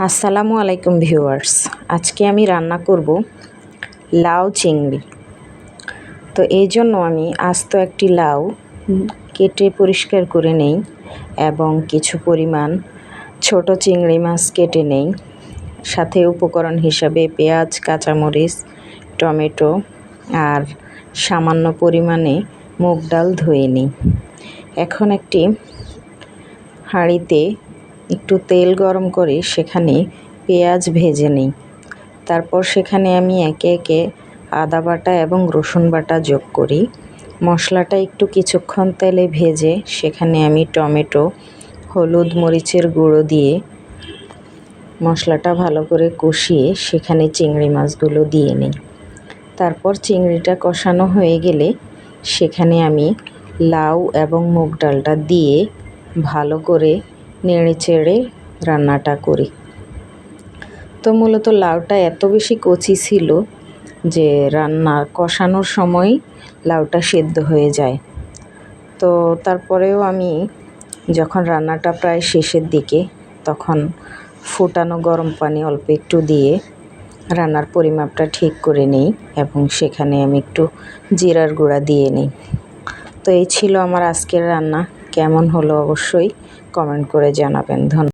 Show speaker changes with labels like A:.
A: আসসালামু আলাইকুম ভিউয়ার্স। আজকে আমি রান্না করব লাউ চিংড়ি। তো এই জন্য আমি আস্ত একটি লাউ কেটে পরিষ্কার করে নেই এবং কিছু পরিমাণ ছোট চিংড়ি মাছ কেটে নেই। সাথে উপকরণ হিসাবে পেঁয়াজ, কাঁচামরিচ, টমেটো আর সামান্য পরিমাণে মুগ ডাল ধুয়ে নিই। এখন একটি হাঁড়িতে একটু তেল গরম করে সেখানে পেঁয়াজ ভেজে নিই। তারপর সেখানে আমি একে একে আদা বাটা এবং রসুন বাটা যোগ করি। মশলাটা একটু কিছুক্ষণ তেলে ভেজে সেখানে আমি টমেটো, হলুদ মরিচের গুঁড়ো দিয়ে মশলাটা ভালো করে কষিয়ে সেখানে চিংড়ি মাছগুলো দিয়ে নিই। তারপর চিংড়িটা কষানো হয়ে গেলে সেখানে আমি লাউ এবং মুগ ডালটা দিয়ে ভালো করে নেড়ে চেড়ে রান্নাটা করি। তো মূলত লাউটা এত বেশি কচি ছিল যে রান্না কষানোর সময় লাউটা সেদ্ধ হয়ে যায়। তো তারপরেও আমি যখন রান্নাটা প্রায় শেষের দিকে, তখন ফুটানো গরম পানি অল্প একটু দিয়ে রান্নার পরিমাপটা ঠিক করে নিই এবং সেখানে আমি একটু জিরার গুঁড়া দিয়ে নিই। তো এই ছিল আমার আজকের রান্না। কেমন হলো অবশ্যই কমেন্ট করে জানাবেন। ধন্যবাদ।